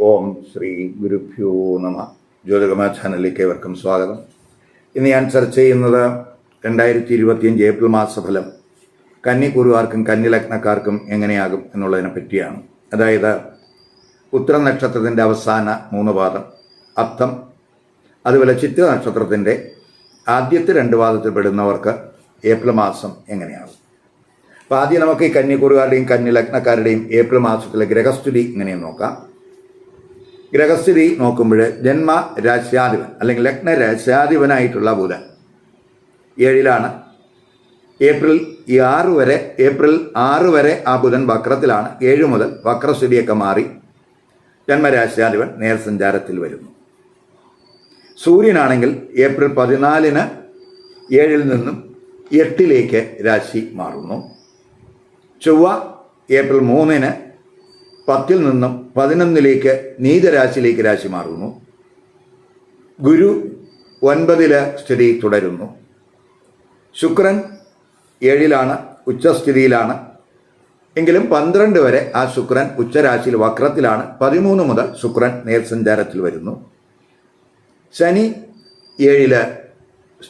ഓം ശ്രീ ഗുരുഭ്യോ നമ. ജ്യോതികമ ചാനലിലേക്ക് ഏവർക്കും സ്വാഗതം. ഇന്ന് ഞാൻ ചർച്ച ചെയ്യുന്നത് രണ്ടായിരത്തി ഇരുപത്തിയഞ്ച് ഏപ്രിൽ മാസഫലം. കന്നിക്കുരുവാർക്കും കന്നിലഗ്നക്കാർക്കും എങ്ങനെയാകും എന്നുള്ളതിനെ പറ്റിയാണ്. അതായത് ഉത്തര നക്ഷത്രത്തിന്റെ അവസാന മൂന്ന് പാദം അത്തം. അതുപോലെ ചിത്ര നക്ഷത്രത്തിന്റെ ആദ്യത്തെ രണ്ട് പാദത്തിൽ പെടുന്നവർക്ക് ഏപ്രിൽ മാസം എങ്ങനെയാകും. അപ്പോൾ ആദ്യം നമുക്ക് ഈ കന്നിക്കുറുകാരുടെയും കന്നി ലഗ്നക്കാരുടെയും ഏപ്രിൽ മാസത്തിലെ ഗ്രഹസ്ഥിതി ഇങ്ങനെയും നോക്കാം. ഗ്രഹസ്ഥിതി നോക്കുമ്പോൾ ജന്മ രാശ്യാധിപൻ അല്ലെങ്കിൽ ലഗ്ന രാശ്യാധിപനായിട്ടുള്ള ബുധൻ. ഏഴിലാണ്. ഏപ്രിൽ ഈ ആറ് വരെ ഏപ്രിൽ ആറ് വരെ ആ ബുധൻ വക്രത്തിലാണ്. ഏഴ് മുതൽ വക്രസ്ഥിതിയൊക്കെ മാറി ജന്മരാശ്യാധിപൻ നേർസഞ്ചാരത്തിൽ വരുന്നു. സൂര്യനാണെങ്കിൽ ഏപ്രിൽ പതിനാലിന് ഏഴിൽ നിന്നും എട്ടിലേക്ക് രാശി മാറുന്നു. ചൊവ്വ ഏപ്രിൽ മൂന്നിന് പത്തിൽ നിന്നും പതിനൊന്നിലേക്ക് നീചരാശിയിലേക്ക് രാശി മാറുന്നു. ഗുരു ഒൻപതിൽ സ്ഥിതി തുടരുന്നു. ശുക്രൻ ഏഴിലാണ് ഉച്ചസ്ഥിതിയിലാണ്. എങ്കിലും പന്ത്രണ്ട് വരെ ആ ശുക്രൻ ഉച്ചരാശിയിൽ വക്രത്തിലാണ്. പതിമൂന്ന് മുതൽ ശുക്രൻ നേർസഞ്ചാരത്തിൽ വരുന്നു. ശനി ഏഴിൽ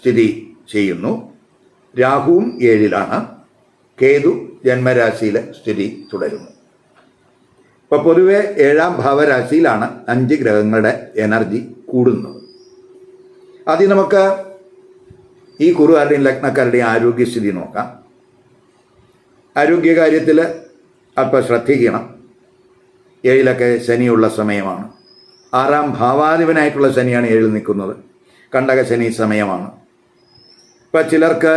സ്ഥിതി ചെയ്യുന്നു. രാഹുവും ഏഴിലാണ്. കേതു ജന്മരാശിയിൽ സ്ഥിതി തുടരുന്നു. ഇപ്പോൾ പൊതുവെ ഏഴാം ഭാവരാശിയിലാണ് അഞ്ച് ഗ്രഹങ്ങളുടെ എനർജി കൂടുന്നത്. ആദ്യം നമുക്ക് ഈ കുറുകാരുടെയും ലഗ്നക്കാരുടെയും ആരോഗ്യസ്ഥിതി നോക്കാം. ആരോഗ്യകാര്യത്തിൽ അല്പം ശ്രദ്ധിക്കണം. ഏഴിലൊക്കെ ശനിയുള്ള സമയമാണ്. ആറാം ഭാവാധിപനായിട്ടുള്ള ശനിയാണ് ഏഴിൽ നിൽക്കുന്നത്. കണ്ടക ശനി സമയമാണ്. ഇപ്പം ചിലർക്ക്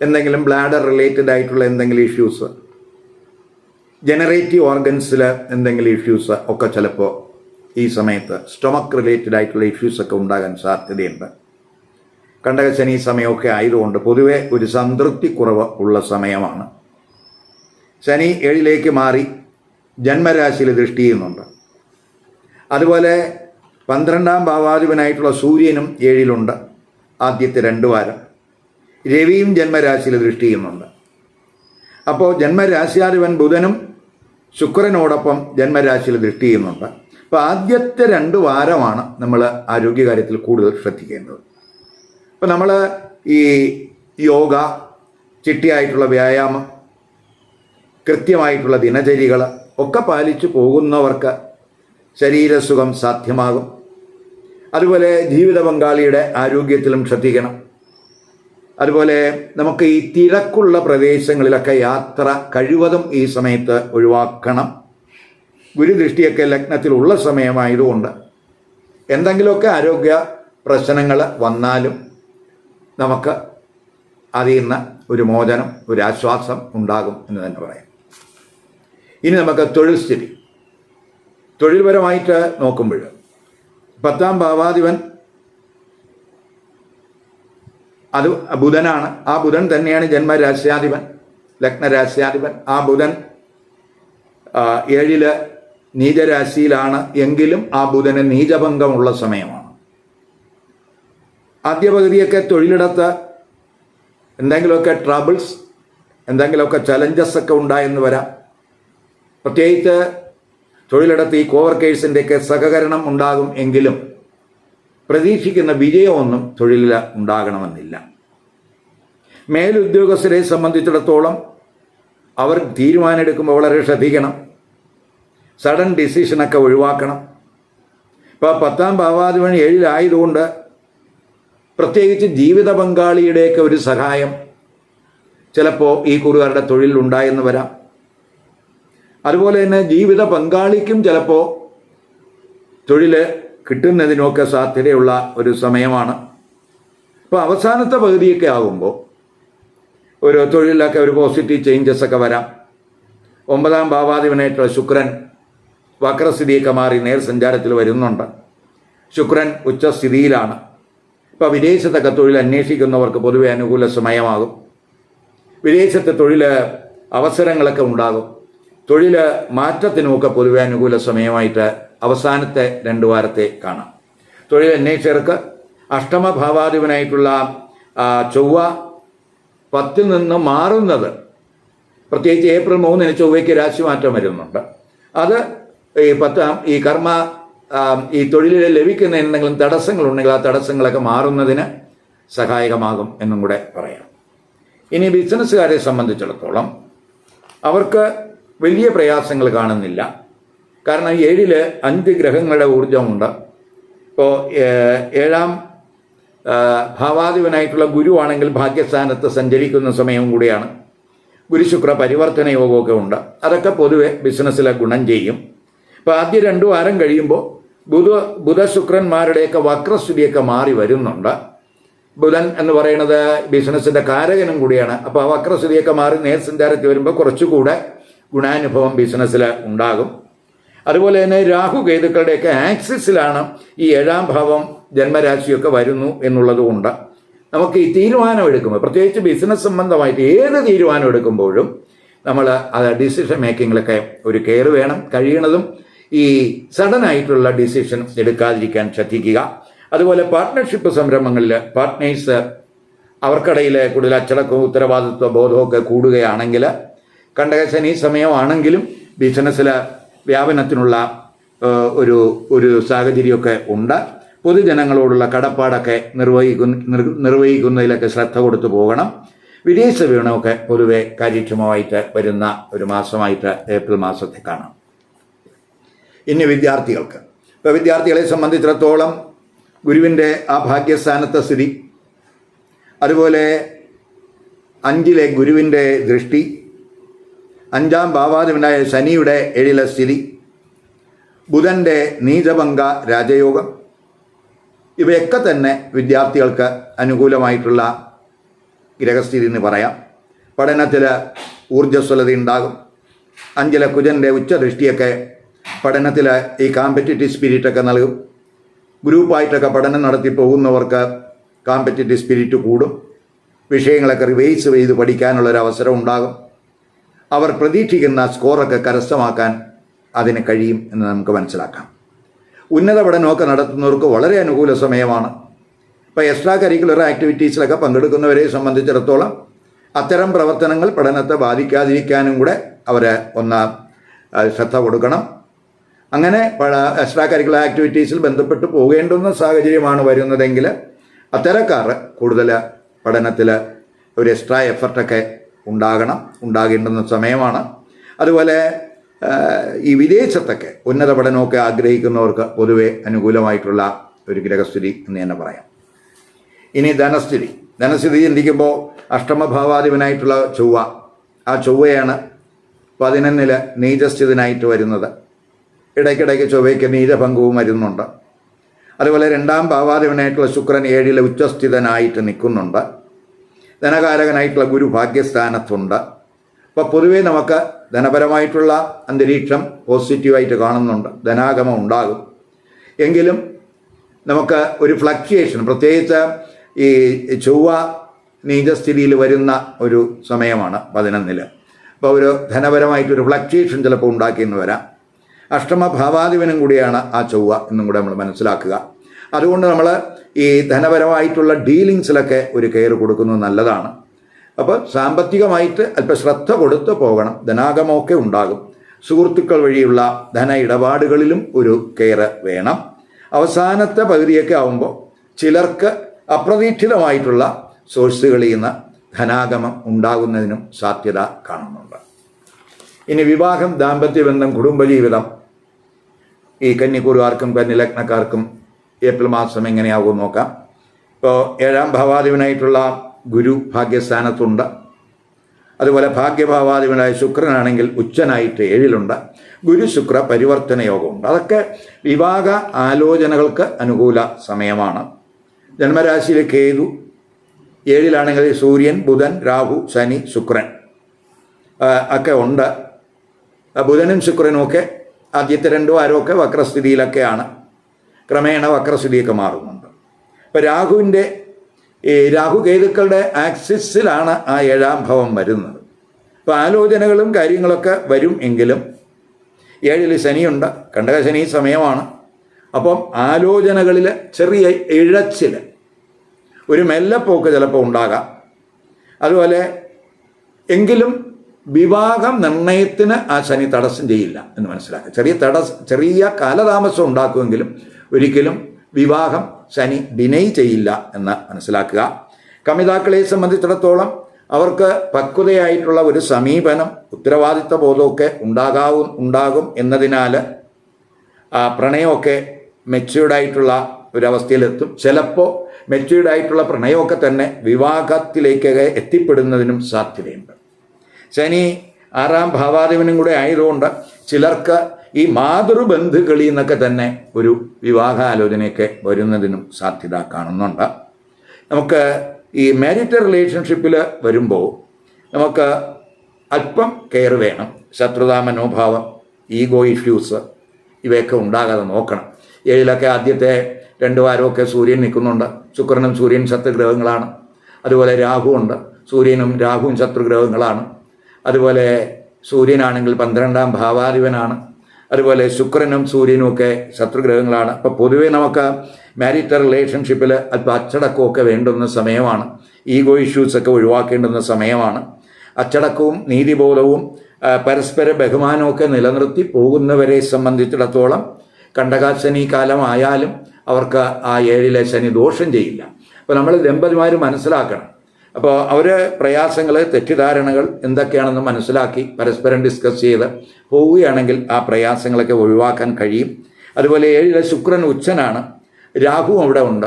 എന്തെങ്കിലും ബ്ലാഡർ റിലേറ്റഡ് ആയിട്ടുള്ള എന്തെങ്കിലും ഇഷ്യൂസ് ജനറേറ്റീവ് ഓർഗൻസിൽ എന്തെങ്കിലും ഇഷ്യൂസ് ഒക്കെ ചിലപ്പോൾ ഈ സമയത്ത് സ്റ്റൊമക്ക് റിലേറ്റഡ് ആയിട്ടുള്ള ഇഷ്യൂസ് ഒക്കെ ഉണ്ടാകാൻ സാധ്യതയുണ്ട്. കണ്ടകശനി സമയമൊക്കെ ആയതുകൊണ്ട് പൊതുവെ ഒരു സംതൃപ്തി കുറവ് ഉള്ള സമയമാണ്. ശനി ഏഴിലേക്ക് മാറി ജന്മരാശിയിൽ ദൃഷ്ടി ചെയ്യുന്നുണ്ട്. അതുപോലെ പന്ത്രണ്ടാം ഭാവാധിപനായിട്ടുള്ള സൂര്യനും ഏഴിലുണ്ട് ആദ്യത്തെ രണ്ട് വാരം. രവിയും ജന്മരാശിയിൽ ദൃഷ്ടി ചെയ്യുന്നുണ്ട്. അപ്പോൾ ജന്മരാശിയാധിപൻ ബുധനും ശുക്രനോടൊപ്പം ജന്മരാശിയിൽ ദൃഷ്ടി ചെയ്യുന്നുണ്ട്. അപ്പോൾ ആദ്യത്തെ രണ്ട് വാരമാണ് നമ്മൾ ആരോഗ്യകാര്യത്തിൽ കൂടുതൽ ശ്രദ്ധിക്കേണ്ടത്. അപ്പോൾ നമ്മൾ ഈ യോഗ ചിട്ടിയായിട്ടുള്ള വ്യായാമം കൃത്യമായിട്ടുള്ള ദിനചര്യകൾ ഒക്കെ പാലിച്ചു പോകുന്നവർക്ക് ശരീരസുഖം സാധ്യമാകും. അതുപോലെ ജീവിത പങ്കാളിയുടെ ആരോഗ്യത്തിലും ശ്രദ്ധിക്കണം. അതുപോലെ നമുക്ക് ഈ തിരക്കുള്ള പ്രദേശങ്ങളിലൊക്കെ യാത്ര കഴിവതും ഈ സമയത്ത് ഒഴിവാക്കണം. ഗുരുദൃഷ്ടിയൊക്കെ ലഗ്നത്തിലുള്ള സമയമായതുകൊണ്ട് എന്തെങ്കിലുമൊക്കെ ആരോഗ്യ പ്രശ്നങ്ങൾ വന്നാലും നമുക്ക് അതിൽ നിന്ന് ഒരു മോചനം ഒരു ആശ്വാസം ഉണ്ടാകും എന്ന് തന്നെ പറയാം. ഇനി നമുക്ക് തൊഴിൽ സ്ഥിതി. തൊഴിൽപരമായിട്ട് നോക്കുമ്പോൾ പത്താം ഭാവാധിപൻ അത് ബുധനാണ്. ആ ബുധൻ തന്നെയാണ് ജന്മരാശ്യാധിപൻ ലഗ്നരാശ്യാധിപൻ. ആ ബുധൻ ഏഴിൽ നീചരാശിയിലാണ് എങ്കിലും ആ ബുധന് നീചഭംഗമുള്ള സമയമാണ്. ആദ്യ പകുതിയൊക്കെ തൊഴിലിടത്ത് എന്തെങ്കിലുമൊക്കെ ട്രബിൾസ് എന്തെങ്കിലുമൊക്കെ ചലഞ്ചസ് ഒക്കെ ഉണ്ടായെന്ന് വരാം. പ്രത്യേകിച്ച് തൊഴിലിടത്ത് ഈ കോവർക്കേഴ്സിന്റെയൊക്കെ സഹകരണം ഉണ്ടാകും എങ്കിലും പ്രതീക്ഷിക്കുന്ന വിജയമൊന്നും തൊഴിലിൽ ഉണ്ടാകണമെന്നില്ല. മേലുദ്യോഗസ്ഥരെ സംബന്ധിച്ചിടത്തോളം അവർ തീരുമാനമെടുക്കുമ്പോൾ വളരെ ശ്രദ്ധിക്കണം. സഡൻ ഡിസിഷനൊക്കെ ഒഴിവാക്കണം. ഇപ്പോൾ പത്താം ഭാവാധിപൻ ഏഴിലായതുകൊണ്ട് പ്രത്യേകിച്ച് ജീവിത പങ്കാളിയുടെയൊക്കെ ഒരു സഹായം ചിലപ്പോൾ ഈ കുറുകാരുടെ തൊഴിലുണ്ടായെന്ന് വരാം. അതുപോലെ തന്നെ ജീവിത പങ്കാളിക്കും ചിലപ്പോൾ തൊഴിൽ കിട്ടുന്നതിനൊക്കെ സാധ്യതയുള്ള ഒരു സമയമാണ്. അപ്പോൾ അവസാനത്തെ പകുതിയൊക്കെ ആകുമ്പോൾ ഒരു തൊഴിലൊക്കെ ഒരു പോസിറ്റീവ് ചേഞ്ചസ് ഒക്കെ വരാം. ഒമ്പതാം ഭാവാധിപനായിട്ടുള്ള ശുക്രൻ വക്രസ്ഥിതിയൊക്കെ മാറി നേർ സഞ്ചാരത്തിൽ വരുന്നുണ്ട്. ശുക്രൻ ഉച്ചസ്ഥിതിയിലാണ്. ഇപ്പോൾ വിദേശത്തൊക്കെ തൊഴിൽ അന്വേഷിക്കുന്നവർക്ക് പൊതുവെ അനുകൂല സമയമാകും. വിദേശത്തെ തൊഴിൽ അവസരങ്ങളൊക്കെ ഉണ്ടാകും. തൊഴിൽ മാറ്റത്തിനുമൊക്കെ പൊതുവെ അനുകൂല സമയമായിട്ട് അവസാനത്തെ രണ്ട് വാരത്തെ കാണാം. തൊഴിൽ അന്വേഷകർക്ക് അഷ്ടമഭാവാധിപനായിട്ടുള്ള ചൊവ്വ പത്തിൽ നിന്ന് മാറുന്നത്. പ്രത്യേകിച്ച് ഏപ്രിൽ മൂന്നിന് ചൊവ്വയ്ക്ക് രാശിമാറ്റം വരുന്നുണ്ട്. അത് ഈ പത്താം ഈ കർമ്മ ഈ തൊഴിലിൽ ലഭിക്കുന്ന എന്തെങ്കിലും തടസ്സങ്ങളുണ്ടെങ്കിൽ ആ തടസ്സങ്ങളൊക്കെ മാറുന്നതിന് സഹായകമാകും എന്നും കൂടെ പറയാം. ഇനി ബിസിനസ്സുകാരെ സംബന്ധിച്ചിടത്തോളം അവർക്ക് വലിയ പ്രയാസങ്ങൾ കാണുന്നില്ല. കാരണം ഏഴിൽ അഞ്ച് ഗ്രഹങ്ങളുടെ ഊർജമുണ്ട് ഇപ്പോൾ ഏഴാം ഭാവാധിപനായിട്ടുള്ള ഗുരുവാണെങ്കിൽ ഭാഗ്യസ്ഥാനത്ത് സഞ്ചരിക്കുന്ന സമയവും കൂടിയാണ്. ഗുരുശുക്ര പരിവർത്തന യോഗമൊക്കെ ഉണ്ട്. അതൊക്കെ പൊതുവെ ബിസിനസ്സിലെ ഗുണം ചെയ്യും. അപ്പോൾ ആദ്യ രണ്ടു വാരം കഴിയുമ്പോൾ ബുധ ബുധശുക്രന്മാരുടെയൊക്കെ വക്രസ്ഥിതിയൊക്കെ മാറി വരുന്നുണ്ട്. ബുധൻ എന്ന് പറയുന്നത് ബിസിനസ്സിന്റെ കാരകനും കൂടിയാണ്. അപ്പോൾ ആ വക്രസ്ഥിതിയൊക്കെ മാറി നേർസഞ്ചാരത്തിൽ വരുമ്പോൾ കുറച്ചുകൂടെ ഗുണാനുഭവം ബിസിനസ്സിൽ ഉണ്ടാകും. അതുപോലെ തന്നെ രാഹു കേതുക്കളുടെയൊക്കെ ആക്സിസിലാണ് ഈ ഏഴാം ഭാവം ജന്മരാശിയൊക്കെ വരുന്നു എന്നുള്ളത് കൊണ്ട് നമുക്ക് ഈ തീരുമാനം എടുക്കുമ്പോൾ പ്രത്യേകിച്ച് ബിസിനസ് സംബന്ധമായിട്ട് ഏത് തീരുമാനം എടുക്കുമ്പോഴും നമ്മൾ അത് ഡിസിഷൻ മേക്കിങ്ങിലൊക്കെ ഒരു കെയർ വേണം കഴിയണതും ഈ സഡൻ ആയിട്ടുള്ള ഡിസിഷൻ എടുക്കാതിരിക്കാൻ ശ്രദ്ധിക്കുക. അതുപോലെ പാർട്ട്ണർഷിപ്പ് സംരംഭങ്ങളിൽ പാർട്ട്നേഴ്സ് അവർക്കിടയിൽ കൂടുതൽ അച്ചടക്കവും ഉത്തരവാദിത്വ ബോധമൊക്കെ കൂടുകയാണെങ്കിൽ കണ്ടകശനി സമയമാണെങ്കിലും ബിസിനസ്സിൽ വ്യാപനത്തിനുള്ള ഒരു ഒരു സാഹചര്യമൊക്കെ ഉണ്ട്. പൊതുജനങ്ങളോടുള്ള കടപ്പാടൊക്കെ നിർവഹിക്കുന്ന നിർവഹിക്കുന്നതിലൊക്കെ ശ്രദ്ധ കൊടുത്തു പോകണം. വിദേശ വീണമൊക്കെ പൊതുവെ കാര്യക്ഷമമായിട്ട് വരുന്ന ഒരു മാസമായിട്ട് ഏപ്രിൽ മാസത്തെ കാണാം. ഇനി വിദ്യാർത്ഥികൾക്ക്. ഇപ്പോൾ വിദ്യാർത്ഥികളെ സംബന്ധിച്ചിടത്തോളം ഗുരുവിന്റെ ആ ഭാഗ്യസ്ഥാനത്തെ സ്ഥിതി അതുപോലെ അഞ്ചിലെ ഗുരുവിന്റെ ദൃഷ്ടി അഞ്ചാം ഭാവാധിപനായ ശനിയുടെ എഴില സ്ഥിതി. ബുധന്റെ നീചഭംഗ രാജയോഗം. ഇവയൊക്കെ തന്നെ വിദ്യാർത്ഥികൾക്ക് അനുകൂലമായിട്ടുള്ള ഗ്രഹസ്ഥിതി എന്ന് പറയാം. പഠനത്തിൽ ഊർജസ്വലത ഉണ്ടാകും. അഞ്ചല കുജന്റെ ഉച്ചദൃഷ്ടിയൊക്കെ പഠനത്തിൽ ഈ കാമ്പറ്റേറ്റീവ് സ്പിരിറ്റൊക്കെ നൽകും. ഗ്രൂപ്പായിട്ടൊക്കെ പഠനം നടത്തി പോകുന്നവർക്ക് കാമ്പറ്റേറ്റീവ് സ്പിരിറ്റ് കൂടും. വിഷയങ്ങളൊക്കെ റിവൈസ് ചെയ്ത് പഠിക്കാനുള്ളൊരു അവസരം ഉണ്ടാകും. അവർ പ്രതീക്ഷിക്കുന്ന സ്കോറൊക്കെ കരസ്ഥമാക്കാൻ അതിന് കഴിയും എന്ന് നമുക്ക് മനസ്സിലാക്കാം. ഉന്നത പഠനമൊക്കെ നടത്തുന്നവർക്ക് വളരെ അനുകൂല സമയമാണ്. ഇപ്പോൾ എക്സ്ട്രാ കരിക്കുലർ ആക്ടിവിറ്റീസിലൊക്കെ പങ്കെടുക്കുന്നവരെ സംബന്ധിച്ചിടത്തോളം അത്തരം പ്രവർത്തനങ്ങൾ പഠനത്തെ ബാധിക്കാതിരിക്കാനും കൂടെ അവർ ഒന്ന് ശ്രദ്ധ കൊടുക്കണം. അങ്ങനെ എക്സ്ട്രാ കരിക്കുലർ ആക്ടിവിറ്റീസിൽ ബന്ധപ്പെട്ട് പോകേണ്ടുന്ന സാഹചര്യമാണ് വരുന്നതെങ്കിൽ അത്തരക്കാർ കൂടുതൽ പഠനത്തിൽ ഒരു എക്സ്ട്രാ എഫർട്ടൊക്കെ ഉണ്ടാകണം ഉണ്ടാകേണ്ടുന്ന സമയമാണ്. അതുപോലെ ഈ വിദേശത്തൊക്കെ ഉന്നത പഠനമൊക്കെ ആഗ്രഹിക്കുന്നവർക്ക് പൊതുവെ അനുകൂലമായിട്ടുള്ള ഒരു ഗ്രഹസ്ഥിതി എന്ന് തന്നെ പറയാം. ഇനി ധനസ്ഥിതി. ധനസ്ഥിതി ചിന്തിക്കുമ്പോൾ അഷ്ടമഭാവാധിപനായിട്ടുള്ള ചൊവ്വ. ആ ചൊവ്വയാണ് പതിനൊന്നിൽ നീചസ്ഥിതനായിട്ട് വരുന്നത്. ഇടയ്ക്കിടയ്ക്ക് ചൊവ്വയ്ക്ക് നീചഭംഗവും വരുന്നുണ്ട്. അതുപോലെ രണ്ടാം ഭാവാധിപനായിട്ടുള്ള ശുക്രൻ ഏഴിലെ ഉച്ചസ്ഥിതനായിട്ട് നിൽക്കുന്നുണ്ട്. ധനകാരകനായിട്ടുള്ള ഗുരു ഭാഗ്യസ്ഥാനത്തുണ്ട്. അപ്പോൾ പൊതുവേ നമുക്ക് ധനപരമായിട്ടുള്ള അന്തരീക്ഷം പോസിറ്റീവായിട്ട് കാണുന്നുണ്ട്. ധനാഗമം ഉണ്ടാകും. എങ്കിലും നമുക്ക് ഒരു ഫ്ലക്ച്വേഷൻ പ്രത്യേകിച്ച് ഈ ചൊവ്വ നീചസ്ഥിതിയിൽ വരുന്ന ഒരു സമയമാണ് പതിനൊന്നിൽ അപ്പോൾ ഒരു ധനപരമായിട്ടൊരു ഫ്ലക്ച്വേഷൻ ചിലപ്പോൾ ഉണ്ടാക്കിയെന്ന് വരാം. അഷ്ടമ ഭാവാധിപനും കൂടിയാണ് ആ ചൊവ്വ എന്നും കൂടെ നമ്മൾ മനസ്സിലാക്കുക. അതുകൊണ്ട് നമ്മൾ ഈ ധനപരമായിട്ടുള്ള ഡീലിങ്സിലൊക്കെ ഒരു കെയർ കൊടുക്കുന്നത് നല്ലതാണ്. അപ്പോൾ സാമ്പത്തികമായിട്ട് അല്പം ശ്രദ്ധ കൊടുത്ത് പോകണം. ധനാഗമമൊക്കെ ഉണ്ടാകും. സുഹൃത്തുക്കൾ വഴിയുള്ള ധന ഇടപാടുകളിലും ഒരു കെയർ വേണം. അവസാനത്തെ പകുതിയൊക്കെ ആകുമ്പോൾ ചിലർക്ക് അപ്രതീക്ഷിതമായിട്ടുള്ള സോഴ്സുകളിൽ നിന്ന് ധനാഗമം ഉണ്ടാകുന്നതിനും സാധ്യത കാണുന്നുണ്ട്. ഇനി വിവാഹം ദാമ്പത്യബന്ധം കുടുംബജീവിതം ഈ കന്നിക്കൂറുകാർക്കും കന്നിലഗ്നക്കാർക്കും ഏപ്രിൽ മാസം എങ്ങനെയാകും നോക്കാം. ഇപ്പോൾ ഏഴാം ഭാവാധിപനായിട്ടുള്ള ഗുരു ഭാഗ്യസ്ഥാനത്തുണ്ട്. അതുപോലെ ഭാഗ്യഭാവാധിപനായ ശുക്രനാണെങ്കിൽ ഉച്ചനായിട്ട് ഏഴിലുണ്ട്. ഗുരു ശുക്ര പരിവർത്തന യോഗമുണ്ട്. അതൊക്കെ വിവാഹ ആലോചനകൾക്ക് അനുകൂല സമയമാണ്. ജന്മരാശിയിലെ കേതു ഏഴിലാണെങ്കിൽ സൂര്യൻ ബുധൻ രാഹു ശനി ശുക്രൻ ഒക്കെ ഉണ്ട്. ബുധനും ശുക്രനും ഒക്കെ ആദ്യത്തെ രണ്ടു വാരമൊക്കെ വക്രസ്ഥിതിയിലൊക്കെയാണ്. ക്രമേണ വക്രസ്ഥിതിയൊക്കെ മാറുന്നുണ്ട്. ഇപ്പം രാഹുവിന്റെ ഈ രാഹു കേതുക്കളുടെ ആക്സിസിലാണ് ആ ഏഴാം ഭവം വരുന്നത്. അപ്പോൾ ആലോചനകളും കാര്യങ്ങളൊക്കെ വരും എങ്കിലും ഏഴിൽ ശനിയുണ്ട് കണ്ടക ശനി സമയമാണ്. അപ്പം ആലോചനകളിൽ ചെറിയ ഇഴച്ചിൽ ഒരു മെല്ലപ്പോക്ക് ചിലപ്പോൾ ഉണ്ടാകാം. അതുപോലെ എങ്കിലും വിവാഹം നിർണയത്തിന് ആ ശനി തടസ്സം ചെയ്യില്ല എന്ന് മനസ്സിലാക്കുക. ചെറിയ തടസ്സം ചെറിയ കാലതാമസം ഉണ്ടാക്കുമെങ്കിലും ഒരിക്കലും വിവാഹം ശനി ഡിനൈ ചെയ്യില്ല എന്ന് മനസ്സിലാക്കുക. കമിതാക്കളെ സംബന്ധിച്ചിടത്തോളം അവർക്ക് പക്വതയായിട്ടുള്ള ഒരു സമീപനം ഉത്തരവാദിത്ത ബോധമൊക്കെ ഉണ്ടാകാവും ഉണ്ടാകും എന്നതിനാൽ പ്രണയമൊക്കെ മെച്യൂർഡായിട്ടുള്ള ഒരവസ്ഥയിലെത്തും. ചിലപ്പോൾ മെച്യൂർഡായിട്ടുള്ള പ്രണയമൊക്കെ തന്നെ വിവാഹത്തിലേക്കൊക്കെ എത്തിപ്പെടുന്നതിനും സാധ്യതയുണ്ട്. ശനി ആറാം ഭാവാധിപനും കൂടെ ആയതുകൊണ്ട് ചിലർക്ക് ഈ മാതൃബന്ധുക്കളിൽ നിന്നൊക്കെ തന്നെ ഒരു വിവാഹാലോചനയൊക്കെ വരുന്നതിനും സാധ്യത കാണുന്നുണ്ട്. നമുക്ക് ഈ മാരിറ്റൽ റിലേഷൻഷിപ്പിൽ വരുമ്പോൾ നമുക്ക് അല്പം കെയർ വേണം. ശത്രുതാ മനോഭാവം ഈഗോ ഇഷ്യൂസ് ഇവയൊക്കെ ഉണ്ടാകാതെ നോക്കണം. ഏഴിലൊക്കെ ആദ്യത്തെ രണ്ട് വാരമൊക്കെ സൂര്യൻ നിൽക്കുന്നുണ്ട്. ശുക്രനും സൂര്യൻ ശത്രുഗ്രഹങ്ങളാണ്. അതുപോലെ രാഹു ഉണ്ട്. സൂര്യനും രാഹുവും ശത്രുഗ്രഹങ്ങളാണ്. അതുപോലെ സൂര്യനാണെങ്കിൽ പന്ത്രണ്ടാം ഭാവാധിപനാണ്. അതുപോലെ ശുക്രനും സൂര്യനും ഒക്കെ ശത്രുഗ്രഹങ്ങളാണ്. അപ്പോൾ പൊതുവേ നമുക്ക് മാരിറ്റൽ റിലേഷൻഷിപ്പിൽ അല്പം അച്ചടക്കമൊക്കെ വേണ്ടുന്ന സമയമാണ്. ഈഗോ ഇഷ്യൂസൊക്കെ ഒഴിവാക്കേണ്ടുന്ന സമയമാണ്. അച്ചടക്കവും നീതിബോധവും പരസ്പര ബഹുമാനമൊക്കെ നിലനിർത്തി പോകുന്നവരെ സംബന്ധിച്ചിടത്തോളം കണ്ടകാശനി കാലമായാലും അവർക്ക് ആ ഏഴിലെ ശനി ദോഷം ചെയ്യില്ല. അപ്പോൾ നമ്മൾ ദമ്പതിമാർ മനസ്സിലാക്കണം. അപ്പോൾ അവർ പ്രയാസങ്ങൾ തെറ്റിദ്ധാരണകൾ എന്തൊക്കെയാണെന്ന് മനസ്സിലാക്കി പരസ്പരം ഡിസ്കസ് ചെയ്ത് പോവുകയാണെങ്കിൽ ആ പ്രയാസങ്ങളൊക്കെ ഒഴിവാക്കാൻ കഴിയും. അതുപോലെ ഏഴിലെ ശുക്രൻ ഉച്ചനാണ്. രാഹു അവിടെ ഉണ്ട്.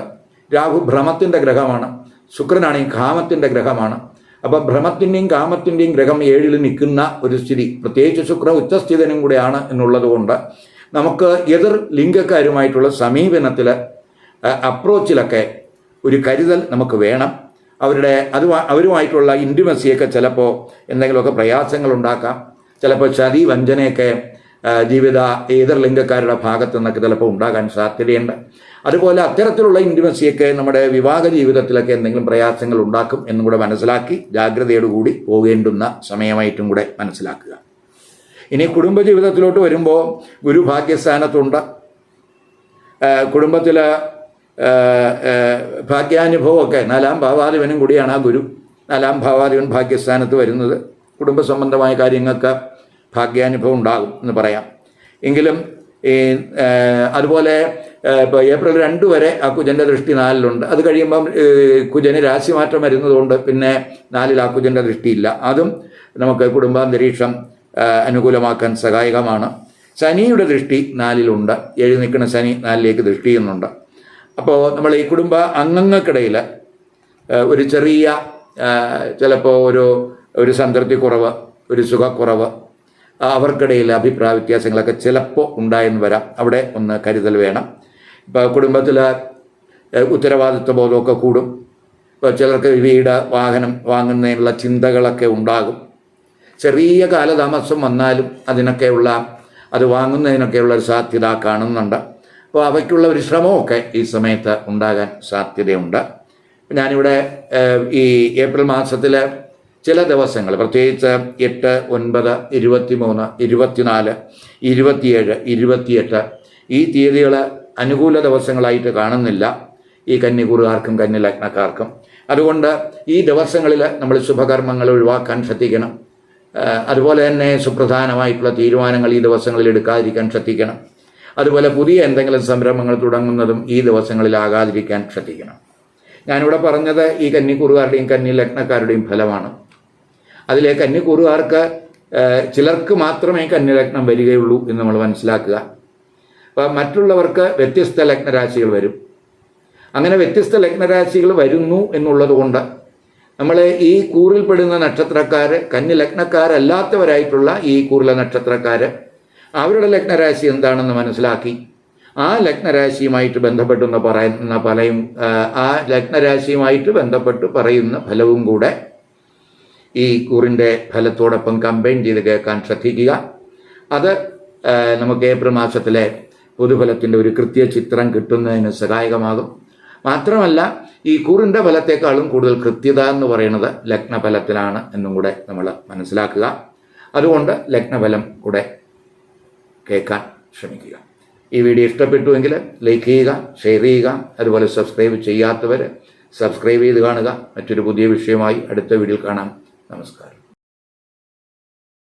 രാഹു ഭ്രമത്തിന്റെ ഗ്രഹമാണ്. ശുക്രനാണെങ്കിൽ കാമത്തിന്റെ ഗ്രഹമാണ്. അപ്പം ഭ്രമത്തിന്റെയും കാമത്തിന്റെയും ഗ്രഹം ഏഴിൽ നിൽക്കുന്ന ഒരു സ്ഥിതി. പ്രത്യേകിച്ച് ശുക്ര ഉച്ചസ്ഥിതനും കൂടെയാണ് എന്നുള്ളതുകൊണ്ട് നമുക്ക് എതിർ ലിംഗക്കാരുമായിട്ടുള്ള സമീപനത്തിൽ അപ്രോച്ചിലൊക്കെ ഒരു കരുതൽ നമുക്ക് വേണം. അവരുടെ അത് അവരുമായിട്ടുള്ള ഇന്റിമസിയൊക്കെ ചിലപ്പോൾ എന്തെങ്കിലുമൊക്കെ പ്രയാസങ്ങൾ ഉണ്ടാക്കാം ചിലപ്പോൾ ചതി വഞ്ചനയൊക്കെ ജീവിത ഏതർ ലിംഗക്കാരുടെ ഭാഗത്തു നിന്നൊക്കെ ചിലപ്പോൾ ഉണ്ടാകാൻ സാധ്യതയുണ്ട്. അതുപോലെ അത്തരത്തിലുള്ള ഇന്റിമസിയൊക്കെ നമ്മുടെ വിവാഹ ജീവിതത്തിലൊക്കെ എന്തെങ്കിലും പ്രയാസങ്ങൾ ഉണ്ടാക്കും എന്നും കൂടെ മനസ്സിലാക്കി ജാഗ്രതയോടുകൂടി പോകേണ്ടുന്ന സമയമായിട്ടും കൂടെ മനസ്സിലാക്കുക. ഇനി കുടുംബജീവിതത്തിലോട്ട് വരുമ്പോൾ ഗുരു ഭാഗ്യസ്ഥാനത്തുണ്ട് കുടുംബത്തിൽ ഭാഗ്യാനുഭവമൊക്കെ. നാലാം ഭാവാധിപനും കൂടിയാണ് ആ ഗുരു. നാലാം ഭാവാധിപൻ ഭാഗ്യസ്ഥാനത്ത് വരുന്നത്. കുടുംബ സംബന്ധമായ കാര്യങ്ങൾക്ക് ഭാഗ്യാനുഭവം ഉണ്ടാകും എന്ന് പറയാം. എങ്കിലും ഈ അതുപോലെ ഇപ്പോൾ ഏപ്രിൽ രണ്ട് വരെ ആ കുജന്റെ ദൃഷ്ടി നാലിലുണ്ട്. അത് കഴിയുമ്പം കുജന് രാശിമാറ്റം വരുന്നതുകൊണ്ട് പിന്നെ നാലിൽ ആ കുജന്റെ ദൃഷ്ടിയില്ല. അതും നമുക്ക് കുടുംബാന്തരീക്ഷം അനുകൂലമാക്കാൻ സഹായകമാണ്. ശനിയുടെ ദൃഷ്ടി നാലിലുണ്ട്. ഏഴ് നിൽക്കുന്ന ശനി നാലിലേക്ക് ദൃഷ്ടി ചെയ്യുന്നുണ്ട്. അപ്പോൾ നമ്മൾ ഈ കുടുംബ അംഗങ്ങൾക്കിടയിൽ ഒരു ചെറിയ ചിലപ്പോൾ ഒരു ഒരു സംതൃപ്തി കുറവ് ഒരു സുഖക്കുറവ് അവർക്കിടയിൽ അഭിപ്രായ വ്യത്യാസങ്ങളൊക്കെ ചിലപ്പോൾ ഉണ്ടായെന്ന് വരാം. അവിടെ ഒന്ന് കരുതൽ വേണം. ഇപ്പോൾ കുടുംബത്തിൽ ഉത്തരവാദിത്വ ബോധമൊക്കെ കൂടും. ഇപ്പോൾ ചിലർക്ക് വീട് വാഹനം വാങ്ങുന്നതിനുള്ള ചിന്തകളൊക്കെ ഉണ്ടാകും. ചെറിയ കാലതാമസം വന്നാലും അതിനൊക്കെയുള്ള അത് വാങ്ങുന്നതിനൊക്കെയുള്ള ഒരു സാധ്യത കാണുന്നുണ്ട്. അപ്പോൾ അവയ്ക്കുള്ള ഒരു ശ്രമമൊക്കെ ഈ സമയത്ത് ഉണ്ടാകാൻ സാധ്യതയുണ്ട്. ഞാനിവിടെ ഈ ഏപ്രിൽ മാസത്തിൽ ചില ദിവസങ്ങൾ പ്രത്യേകിച്ച് എട്ട് ഒൻപത് ഇരുപത്തി ഇരുപത്തിമൂന്ന് ഇരുപത്തിനാല് ഇരുപത്തിയേഴ് ഇരുപത്തിയെട്ട് ഈ തീയതികൾ അനുകൂല ദിവസങ്ങളായിട്ട് കാണുന്നില്ല ഈ കന്നികൂറുകാർക്കും കന്നി ലഗ്നക്കാർക്കും അതുകൊണ്ട് ഈ ദിവസങ്ങളിൽ നമ്മൾ ശുഭകർമ്മങ്ങൾ ഒഴിവാക്കാൻ ശ്രദ്ധിക്കണം. അതുപോലെ തന്നെ സുപ്രധാനമായിട്ടുള്ള തീരുമാനങ്ങൾ ഈ ദിവസങ്ങളിൽ എടുക്കാതിരിക്കാൻ ശ്രദ്ധിക്കണം. അതുപോലെ പുതിയ എന്തെങ്കിലും സംരംഭങ്ങൾ തുടങ്ങുന്നതും ഈ ദിവസങ്ങളിലാകാതിരിക്കാൻ ശ്രദ്ധിക്കണം. ഞാനിവിടെ പറഞ്ഞത് ഈ കന്നിക്കൂറുകാരുടെയും കന്നി ലഗ്നക്കാരുടെയും ഫലമാണ്. അതിലെ കന്നിക്കൂറുകാർക്ക് ചിലർക്ക് മാത്രമേ കന്നി ലഗ്നം വരികയുള്ളൂ എന്ന് നമ്മൾ മനസ്സിലാക്കുക. അപ്പം മറ്റുള്ളവർക്ക് വ്യത്യസ്ത ലഗ്നരാശികൾ വരും. അങ്ങനെ വ്യത്യസ്ത ലഗ്നരാശികൾ വരുന്നു എന്നുള്ളതുകൊണ്ട് നമ്മൾ ഈ കൂറിൽപ്പെടുന്ന നക്ഷത്രക്കാർ കന്നി ലഗ്നക്കാരല്ലാത്തവരായിട്ടുള്ള ഈ കൂറിലെ നക്ഷത്രക്കാർ അവരുടെ ലഗ്നരാശി എന്താണെന്ന് മനസ്സിലാക്കി. ആ ലഗ്നരാശിയുമായിട്ട് ബന്ധപ്പെട്ടെന്ന് പറയുന്ന പലയും ആ, ലഗ്നരാശിയുമായിട്ട് ബന്ധപ്പെട്ട് പറയുന്ന ഫലവും കൂടെ ഈ കൂറിന്റെ ഫലത്തോടൊപ്പം കമ്പൈൻ ചെയ്ത് കേൾക്കാൻ ശ്രദ്ധിക്കുക. അത് നമുക്ക് ഏപ്രിൽ മാസത്തിലെ പൊതുഫലത്തിന്റെ ഒരു കൃത്യ ചിത്രം കിട്ടുന്നതിന് സഹായകമാകും. മാത്രമല്ല ഈ കൂറിന്റെ ഫലത്തെക്കാളും കൂടുതൽ കൃത്യത എന്ന് പറയുന്നത് ലഗ്നഫലത്തിലാണ് എന്നും കൂടെ നമ്മൾ മനസ്സിലാക്കുക. അതുകൊണ്ട് ലഗ്നഫലം കൂടെ കേൾക്കാൻ ശ്രമിക്കുക. ഈ വീഡിയോ ഇഷ്ടപ്പെട്ടുവെങ്കിൽ ലൈക്ക് ചെയ്യുക ഷെയർ ചെയ്യുക അതുപോലെ സബ്സ്ക്രൈബ് ചെയ്യാത്തവർ സബ്സ്ക്രൈബ് ചെയ്ത് കാണുക. മറ്റൊരു പുതിയ വിഷയമായി അടുത്ത വീഡിയോയിൽ കാണാം. നമസ്കാരം.